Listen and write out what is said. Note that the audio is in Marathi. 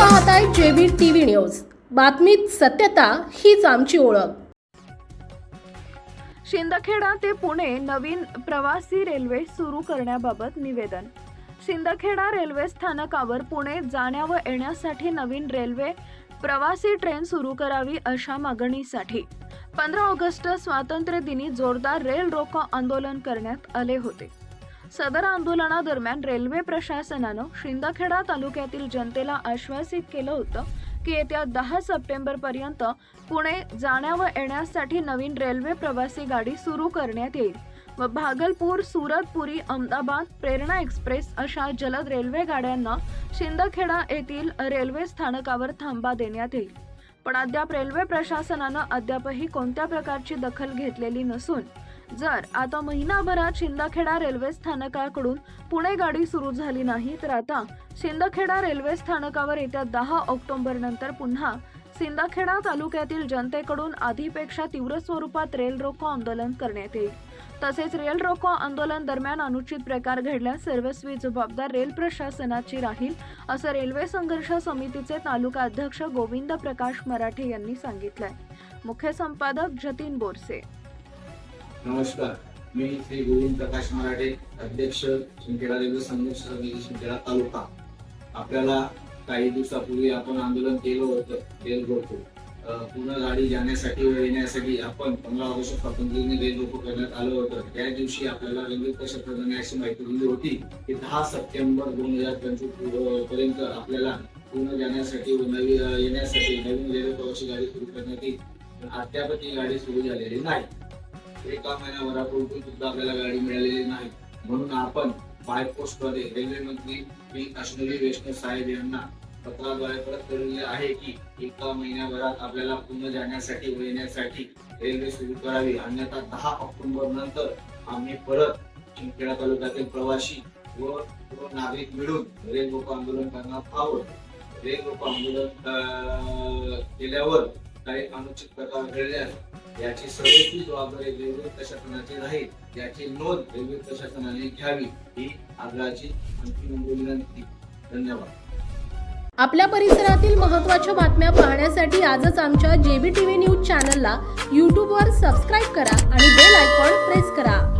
पाहताय जेबी टीव्ही न्यूज. बातमीत सत्यता हीच आमची ओळख. शिंदखेडा ते पुणे नवीन प्रवासी रेल्वे सुरू करण्याबाबत निवेदन. शिंदखेडा रेल्वे स्थानकावर पुणे जाण्या व येण्यासाठी नवीन रेल्वे प्रवासी ट्रेन सुरू करावी अशा मागणीसाठी पंधरा ऑगस्ट स्वातंत्र्य दिनी जोरदार रेल रोको आंदोलन करण्यात आले होते. सदर आंदोलनादरम्यान रेल्वे प्रशासनानं शिंदखेडा तालुक्यातील जनतेला आश्वासित केलं होतं की येत्या दहा सप्टेंबर पर्यंत पुणे जाण्या व येण्यासाठी नवीन रेल्वे प्रवासी गाडी सुरू करण्यात येईल. व भागलपूर सुरत पुरी अहमदाबाद प्रेरणा एक्सप्रेस अशा जलद रेल्वे गाड्यांना शिंदखेडा येथील रेल्वे स्थानकावर थांबा देण्यात येईल. पण अद्याप रेल्वे प्रशासनानं अद्यापही कोणत्या प्रकारची दखल घेतलेली नसून जर आता महिनाभरात शिंदखेडा रेल्वे स्थानकाकडून पुणे गाडी सुरू झाली नाही तर आता शिंदखेडा रेल्वे स्थानकावर येत्या दहा ऑक्टोबर नंतर पुन्हा सिंदखेडा तालुक्यातील जनतेकडून आधीपेक्षा तीव्र स्वरूपात रेल रोको आंदोलन करण्यात येईल. तसेच रेल रोको आंदोलन दरम्यान अनुचित प्रकार घडल्यास सर्वस्वी जबाबदार रेल प्रशासनाची राहील असं रेल्वे संघर्ष समितीचे तालुका अध्यक्ष गोविंद प्रकाश मराठे यांनी सांगितलंय. मुख्य संपादक जतीन बोरसे नमस्कार. मी श्री गोविंद प्रकाश मराठे अध्यक्ष शिंदखेडा रेल्वे संघर्ष समिती शिंदखेडा तालुका. आपल्याला काही दिवसापूर्वी आपण आंदोलन केलं होतं रेल रोको. पूर्ण गाडी जाण्यासाठी व येण्यासाठी आपण पंधरा ऑगस्ट स्वातंत्र्याने रेल रोको करण्यात आलं होतं. त्या दिवशी आपल्याला रेल्वे प्रशासनाने अशी माहिती दिली होती की दहा सप्टेंबर दोन हजार पंचवीसपर्यंत आपल्याला पूर्ण जाण्यासाठी व नवी येण्यासाठी नवीन रेल्वे प्रवासी गाडी सुरू करण्यात येईल पण अद्याप ती गाडी सुरू झालेली नाही. एका महिन्याभरापूर्वी सुद्धा आपल्याला गाडी मिळालेली नाही. म्हणून आपण बाय रेल्वे मंत्री पी अश्वनी वैष्णव साहेब यांना पत्राद्वारे परत कळवले आहे की एका महिन्याभरात आपल्याला पुन्हा जाण्यासाठी व येण्यासाठी रेल्वे सुरू करावी. अन्यथा दहा ऑक्टोबर नंतर आम्ही परत शिंदखेडा तालुक्यातील प्रवासी व नागरिक मिळून रेल रोको आंदोलन करणार आहोत. रेल रोको आंदोलन केल्यावर काही अनुचित प्रकार घडल्यास याची सर्वोच्च जबाबदारी रेल्वे प्रशासनाची राहील याची नोंद रेल्वे प्रशासनाने घ्यावी ही आग्रहाची अंतिम विनंती. धन्यवाद. आपल्या परिसरातील महत्त्वाच्या बातम्या पाहण्यासाठी आजच आमच्या जेबी टीव्ही न्यूज चॅनलला यूट्यूबवर सबस्क्राईब करा आणि बेल आयकॉन प्रेस करा.